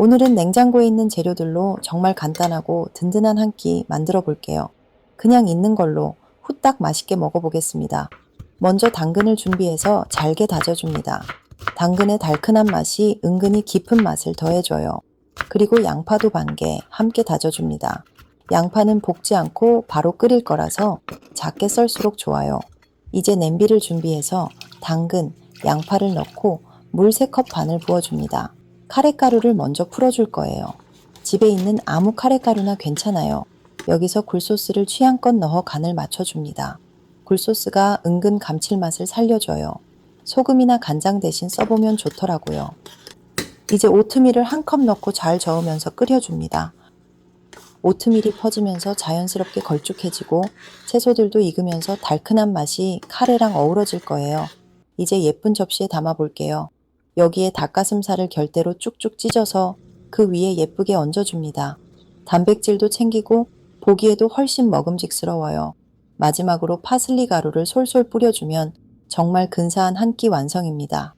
오늘은 냉장고에 있는 재료들로 정말 간단하고 든든한 한 끼 만들어 볼게요. 그냥 있는 걸로 후딱 맛있게 먹어보겠습니다. 먼저 당근을 준비해서 잘게 다져줍니다. 당근의 달큰한 맛이 은근히 깊은 맛을 더해줘요. 그리고 양파도 반 개 함께 다져줍니다. 양파는 볶지 않고 바로 끓일 거라서 작게 썰수록 좋아요. 이제 냄비를 준비해서 당근, 양파를 넣고 물 3컵 반을 부어줍니다. 카레가루를 먼저 풀어줄 거예요. 집에 있는 아무 카레가루나 괜찮아요. 여기서 굴소스를 취향껏 넣어 간을 맞춰줍니다. 굴소스가 은근 감칠맛을 살려줘요. 소금이나 간장 대신 써보면 좋더라고요. 이제 오트밀을 한 컵 넣고 잘 저으면서 끓여줍니다. 오트밀이 퍼지면서 자연스럽게 걸쭉해지고 채소들도 익으면서 달큰한 맛이 카레랑 어우러질 거예요. 이제 예쁜 접시에 담아 볼게요. 여기에 닭가슴살을 결대로 쭉쭉 찢어서 그 위에 예쁘게 얹어줍니다. 단백질도 챙기고 보기에도 훨씬 먹음직스러워요. 마지막으로 파슬리 가루를 솔솔 뿌려주면 정말 근사한 한 끼 완성입니다.